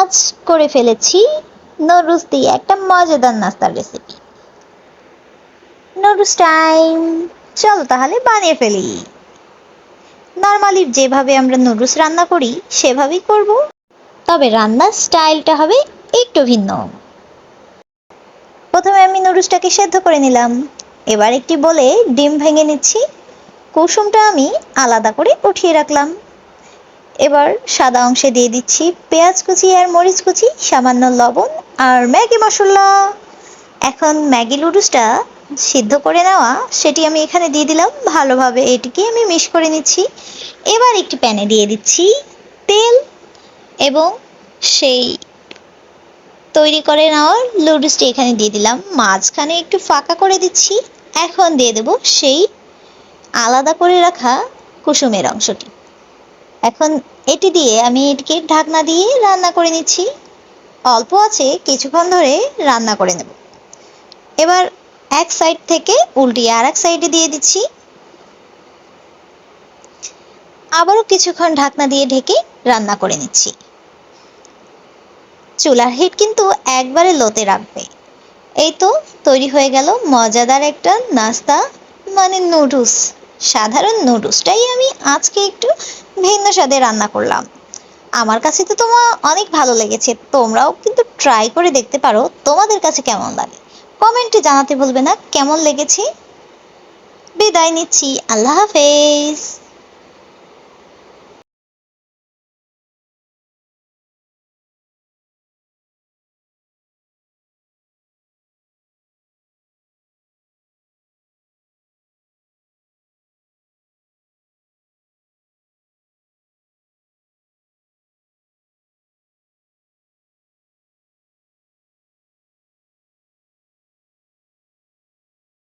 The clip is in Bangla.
আজ করে ফেলেছি নুডলস দিয়ে একটা মজাদার নাস্তার রেসিপি নুডলস টাইম চলো তাহলে বানিয়ে ফেলি। নর্মালি যেভাবে আমরা নুডলস রান্না করি, সেভাবেই করব। তবে রান্নার স্টাইলটা হবে একটু ভিন্ন। প্রথমে আমি নুডলসটাকে সেদ্ধ করে নিলাম। এবার একটি বলে ডিম ভেঙে নিচ্ছি। কুসুমটা আমি আলাদা করে উঠিয়ে রাখলাম। এবার সাদা অংশে দিয়ে দিচ্ছি পেঁয়াজ কুচি আর মরিচ কুচি, সামান্য লবণ আর ম্যাগি মশলা। এখন ম্যাগি নুডলসটা সিদ্ধ করে নেওয়া, সেটি আমি এখানে দিয়ে দিলাম। ভালোভাবে এটিকে আমি মিশ করে নিচ্ছি। এবার একটি প্যানে দিয়ে দিচ্ছি তেল এবং সেই তৈরি করে নেওয়ার নুডলসটি এখানে দিয়ে দিলাম। মাঝখানে একটু ফাঁকা করে দিচ্ছি। এখন দিয়ে দেব সেই আলাদা করে রাখা কুসুমের অংশটি। এখন এটি দিয়ে আমি এটিকে ঢাকনা দিয়ে রান্না করে নিচ্ছি। অল্প আছে, কিছুক্ষণ ধরে রান্না করে নেব। এবার এক সাইড থেকে উল্টিয়ে আর এক সাইডে দিয়ে দিচ্ছি। আবারও কিছুক্ষণ ঢাকনা দিয়ে ঢেকে রান্না করে নিচ্ছি। চুলার হিট কিন্তু একবারে লোতে রাখবে। এই তো তৈরি হয়ে গেল মজাদার একটা নাস্তা মানে নুডলস। সাধারণ নুডলসটাই আমি আজকে একটু ভিন্ন স্বাদে রান্না করলাম। আমার কাছে তো তোমার অনেক ভালো লেগেছে, তোমরাও কিন্তু ট্রাই করে দেখতে পারো তোমাদের কাছে কেমন লাগে। কমেন্টে জানাতে ভুলবে না, কেমন লেগেছে? বিদায় নিচ্ছি, আল্লাহ হাফেজ।